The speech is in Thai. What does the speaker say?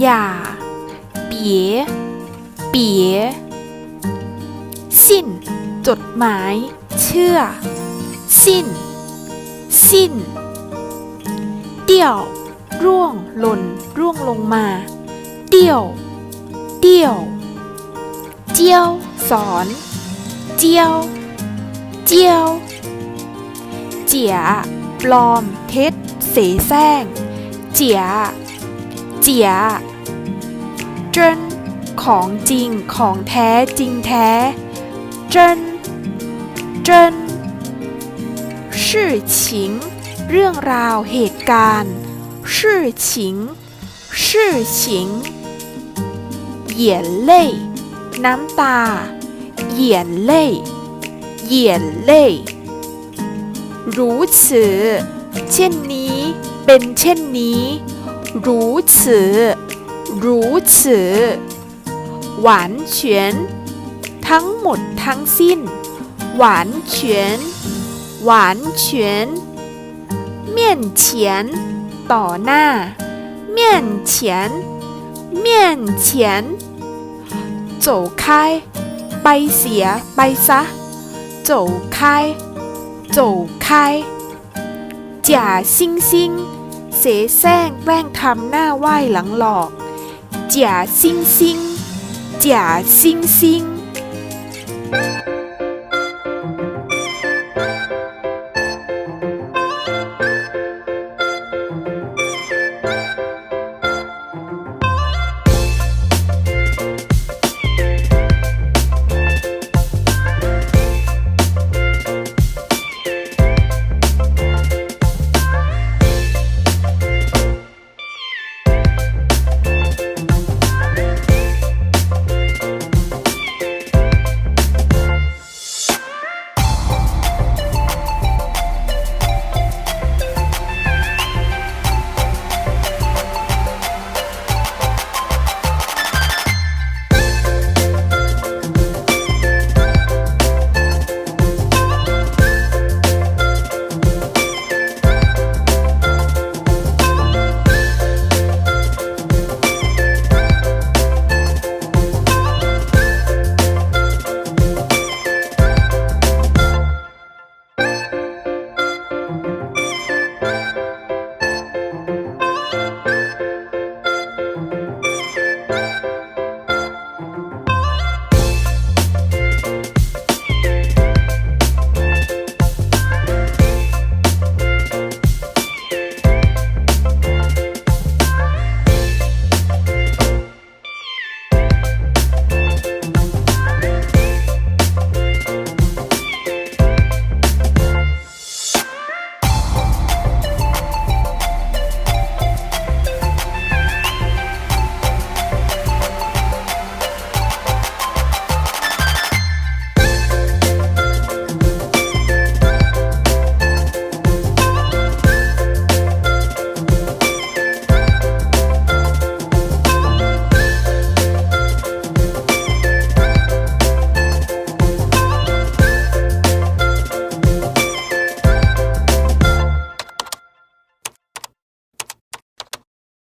อย่า เปี๋ยเปี๋ยสิ้น จดหมาย เชื่อ สิ้น สิ้น เดี่ยว ร่วงหล่น ร่วงลงมา เดี่ยว เดี่ยว เจียว สอน เจียว เจียว เจียปลอม เท็จ เสแสร้ง เจีย เจียเจิ้นของจริงของแท้จริงแท้เจิ้นเจิ้นชื่อฉิงเรื่องราวเหตุการณ์ชื่อฉิงชื่อฉิงเหยียนเล่ยน้ำตาเหยียนเล่ยเหยียนเล่ยรู้此เช่นนี้ เป็นเช่นนี้ รู้此รู้此หวานเฉียน ทั้งหมดทั้งสิ้น หวานเฉียน หวานเฉียน เมี่ยนเฉียน ต่อหน้า เมี่ยนเฉียน เมี่ยนเฉียน走开ไปเสีย ไปซะ走开走开假惺惺 เสแสร้งแกล้งทำหน้าไหว้หลังหลอกเจี๋ยซิงซิงเจี๋ยซิง假惺惺